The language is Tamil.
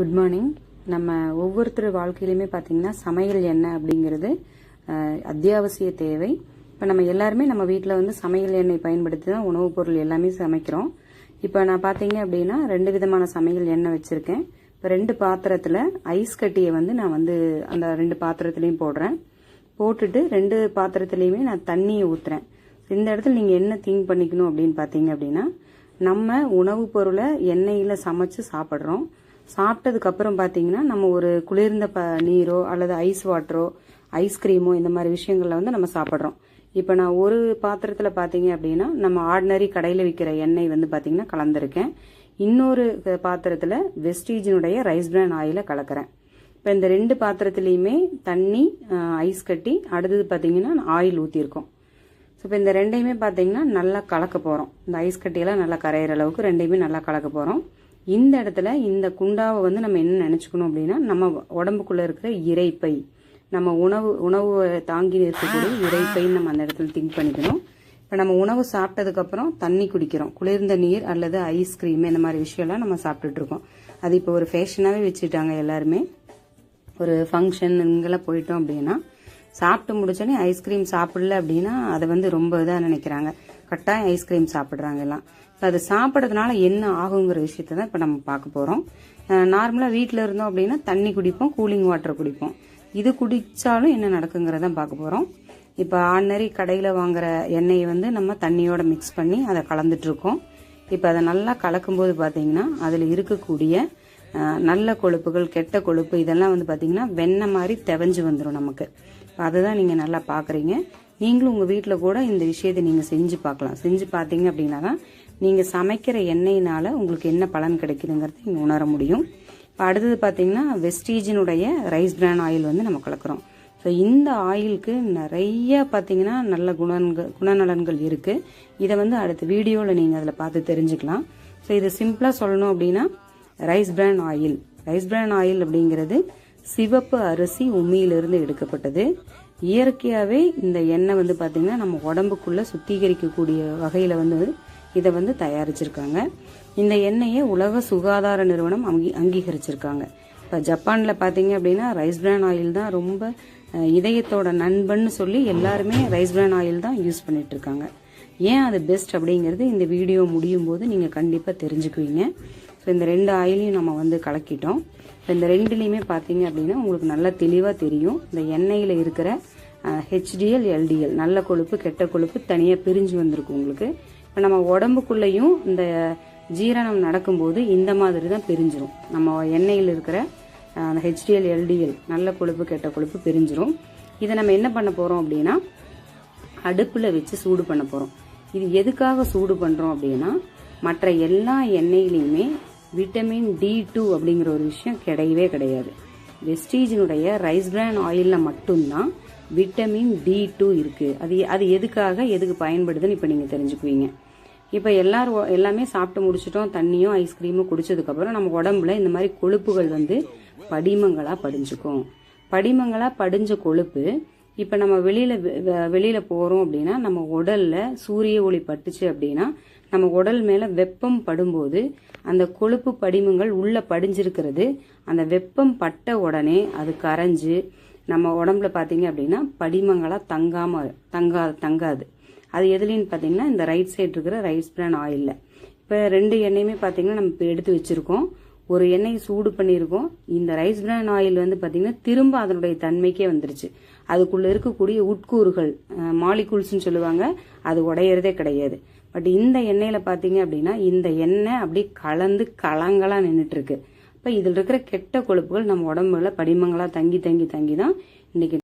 குட் மார்னிங் நம்ம ஒவ்வொருத்தர் வாழ்க்கையிலுமே பார்த்தீங்கன்னா சமையல் எண்ணெய் அப்படிங்கிறது அத்தியாவசிய தேவை. இப்போ நம்ம எல்லாருமே நம்ம வீட்டில் வந்து சமையல் எண்ணெய் பயன்படுத்தி தான் உணவுப் பொருள் எல்லாமே சமைக்கிறோம். இப்போ நான் பார்த்தீங்க அப்படின்னா ரெண்டு விதமான சமையல் எண்ணெய் வச்சுருக்கேன். இப்போ ரெண்டு பாத்திரத்தில் ஐஸ் கட்டியை வந்து நான் வந்து அந்த ரெண்டு பாத்திரத்துலேயும் போடுறேன். போட்டுட்டு ரெண்டு பாத்திரத்துலேயுமே நான் தண்ணியை ஊற்றுறேன் இந்த இடத்துல நீங்கள் என்ன திங்க் பண்ணிக்கணும் அப்படின்னு பார்த்தீங்க அப்படின்னா நம்ம உணவுப் பொருளை எண்ணெயில் சமைச்சு சாப்பிட்றோம். சாப்பிட்டதுக்கு அப்புறம் பார்த்தீங்கன்னா நம்ம ஒரு குளிர்ந்த ப நீரோ அல்லது ஐஸ் வாட்டரோ ஐஸ்கிரீமோ இந்த மாதிரி விஷயங்களில் வந்து நம்ம சாப்பிட்றோம். இப்போ நான் ஒரு பாத்திரத்தில் பார்த்தீங்க அப்படின்னா நம்ம ஆர்டினரி கடையில் விற்கிற எண்ணெய் வந்து பார்த்தீங்கன்னா கலந்துருக்கேன். இன்னொரு பாத்திரத்தில் வெஸ்டீஜினுடைய ரைஸ் பிரான் ஆயிலை கலக்கிறேன். இப்போ இந்த ரெண்டு பாத்திரத்துலேயுமே தண்ணி ஐஸ் கட்டி அடுத்தது பார்த்தீங்கன்னா ஆயில் ஊற்றிருக்கோம் ஸோ இப்போ இந்த ரெண்டையுமே பார்த்தீங்கன்னா நல்லா கலக்க போகிறோம் இந்த ஐஸ் கட்டியெல்லாம் நல்லா கரையிற அளவுக்கு ரெண்டையுமே நல்லா கலக்க போகிறோம் இந்த இடத்துல இந்த குண்டாவை வந்து நம்ம என்ன நினச்சிக்கணும் அப்படின்னா நம்ம உடம்புக்குள்ளே இருக்கிற இறைப்பை நம்ம உணவு உணவு தாங்கி இருக்கக்கூடிய இறைப்பைன்னு நம்ம அந்த இடத்துல திங்க் பண்ணிக்கணும். இப்போ நம்ம உணவு சாப்பிட்டதுக்கப்புறம் தண்ணி குடிக்கிறோம். குளிர்ந்த நீர் அல்லது ஐஸ்கிரீம் இந்த மாதிரி விஷயம்லாம் நம்ம சாப்பிட்டுட்டு இருக்கோம். அது இப்போ ஒரு ஃபேஷனாகவே வச்சுட்டாங்க எல்லாருமே. ஒரு ஃபங்க்ஷன் இங்கெல்லாம் போயிட்டோம் அப்படின்னா சாப்பிட்டு முடிச்சோடனே ஐஸ்கிரீம் சாப்பிடல அப்படின்னா அதை வந்து ரொம்ப இதாக நினைக்கிறாங்க. கட்டாயம் ஐஸ்கிரீம் சாப்பிட்றாங்க எல்லாம். இப்போ அது சாப்பிட்றதுனால என்ன ஆகுங்கிற விஷயத்தை தான் இப்போ நம்ம பார்க்க போகிறோம் நார்மலாக வீட்டில் இருந்தோம் அப்படின்னா தண்ணி குடிப்போம் கூலிங் வாட்டர் குடிப்போம். இது குடித்தாலும் என்ன நடக்குங்கிறத பார்க்க போகிறோம் இப்போ ஆர்டினரி கடையில் வாங்குற எண்ணெயை வந்து நம்ம தண்ணியோட மிக்ஸ் பண்ணி அதை கலந்துட்டுருக்கோம் இப்போ அதை நல்லா கலக்கும்போது பார்த்தீங்கன்னா அதில் இருக்கக்கூடிய நல்ல கொழுப்புகள் கெட்ட கொழுப்பு இதெல்லாம் வந்து பார்த்தீங்கன்னா வெண்ணெய் மாதிரி தெவஞ்சு வந்துடும் நமக்கு. அதுதான் நீங்கள் நல்லா பார்க்குறீங்க நீங்களும் உங்கள் வீட்டில் கூட இந்த விஷயத்தை நீங்கள் செஞ்சு பார்க்கலாம். செஞ்சு பார்த்தீங்க அப்படின்னா தான் நீங்கள் சமைக்கிற எண்ணெயினால் உங்களுக்கு என்ன பலன் கிடைக்குதுங்கிறத நீங்கள் உணர முடியும். இப்போ அடுத்தது பார்த்தீங்கன்னா வெஸ்டீஜினுடைய ரைஸ் பிரான் ஆயில் வந்து நம்ம கலக்கிறோம். ஸோ இந்த ஆயிலுக்கு நிறைய பார்த்தீங்கன்னா நல்ல குணங்கள் குணநலன்கள் இருக்குது இதை வந்து அடுத்த வீடியோவில் நீங்கள் அதில் பார்த்து தெரிஞ்சுக்கலாம். ஸோ இது சிம்பிளாக சொல்லணும் அப்படின்னா rice bran oil rice bran oil அப்படிங்கிறது சிவப்பு அரிசி உமியிலிருந்து எடுக்கப்பட்டது. இயற்கையாகவே இந்த எண்ணெய் வந்து பார்த்திங்கன்னா நம்ம உடம்புக்குள்ளே சுத்திகரிக்கக்கூடிய வகையில் வந்து இதை வந்து தயாரிச்சிருக்காங்க. இந்த எண்ணெயை உலக சுகாதார நிறுவனம் அங்கீ அங்கீகரிச்சிருக்காங்க. இப்போ ஜப்பானில் பார்த்தீங்க அப்படின்னா ரைஸ் பிரான் ஆயில் தான் ரொம்ப இதயத்தோட நண்பன்னு சொல்லி எல்லாருமே ரைஸ் பிரான் ஆயில் தான் யூஸ் பண்ணிகிட்ருக்காங்க இருக்காங்க. ஏன் அது பெஸ்ட் அப்படிங்கிறது இந்த வீடியோ முடியும் போது நீங்கள் கண்டிப்பாக தெரிஞ்சுக்குவீங்க. ஸோ இந்த ரெண்டு ஆயிலையும் நம்ம வந்து கலக்கிட்டோம். இப்போ இந்த ரெண்டுலேயுமே பார்த்தீங்க அப்படின்னா உங்களுக்கு நல்லா தெளிவாக தெரியும். இந்த எண்ணெயில் இருக்கிற ஹெச்டிஎல் எல்டிஎல் நல்ல கொழுப்பு கெட்ட கொழுப்பு தனியாக பிரிஞ்சு வந்திருக்கு உங்களுக்கு. இப்போ நம்ம உடம்புக்குள்ளேயும் இந்த ஜீரணம் நடக்கும்போது இந்த மாதிரி தான் பிரிஞ்சிரும். நம்ம எண்ணெயில் இருக்கிற அந்த ஹெச்டிஎல் எல்டிஎல் நல்ல கொழுப்பு கெட்ட கொழுப்பு பிரிஞ்சிரும். இதை நம்ம என்ன பண்ண போகிறோம் அப்படின்னா அடுப்பில் வச்சு சூடு பண்ண போகிறோம் இது எதுக்காக சூடு பண்ணுறோம் அப்படின்னா மற்ற எல்லா எண்ணெயிலையுமே விட்டமின் டி டூ அப்படிங்கிற ஒரு விஷயம் கிடையவே கிடையாது. வெஸ்டீஜினுடைய ரைஸ் பிரான் ஆயிலில் மட்டும்தான் விட்டமின் டி டூ இருக்குது அது அது எதுக்காக எதுக்கு பயன்படுதுன்னு இப்போ நீங்கள் தெரிஞ்சுக்குவீங்க. இப்போ எல்லாரும் எல்லாமே சாப்பிட்டு முடிச்சிட்டோம் தண்ணியும் ஐஸ்கிரீமும் குடிச்சதுக்கப்புறம் நம்ம உடம்புல இந்த மாதிரி கொழுப்புகள் வந்து படிமங்களாக படிஞ்சுக்கும். படிமங்களாக படிஞ்ச கொழுப்பு இப்போ நம்ம வெளியில வெ- வெ- வெளியில போறோம் அப்படின்னா நம்ம உடல்ல சூரிய ஒளி பட்டுச்சு அப்படின்னா நம்ம உடல் மேல வெப்பம் படும்போது அந்த கொழுப்பு படிமங்கள் உள்ள படிஞ்சிருக்கிறது. அந்த வெப்பம் பட்ட உடனே அது கரைஞ்சு நம்ம உடம்புல பாத்தீங்க அப்படின்னா படிமங்களா தங்காம தங்கா தங்காது. அது எதுலேன்னு பாத்தீங்கன்னா இந்த ரைட் சைடு இருக்கிற ரைஸ் பிரான் ஆயில்ல இப்போ ரெண்டு எண்ணெயுமே பாத்தீங்கன்னா நம்ம இப்போ எடுத்து வச்சிருக்கோம். ஒரு எண்ணெயை சூடு பண்ணியிருக்கோம். இந்த ரைஸ் பிரான் ஆயில் வந்து பார்த்திங்கன்னா திரும்ப அதனுடைய தன்மைக்கே வந்துருச்சு. அதுக்குள்ளே இருக்கக்கூடிய உட்கூறுகள் மாலிகூல்ஸ்னு சொல்லுவாங்க அது உடையறதே கிடையாது. பட் இந்த எண்ணெயில் பார்த்தீங்க அப்படின்னா இந்த எண்ணெய் அப்படியே கலந்து கலங்களாக நின்றுட்டுருக்கு இப்போ இதில் இருக்கிற கெட்ட கொழுப்புகள் நம்ம உடம்புல படிமங்களாக தங்கி தங்கி தங்கி தான் இன்றைக்கி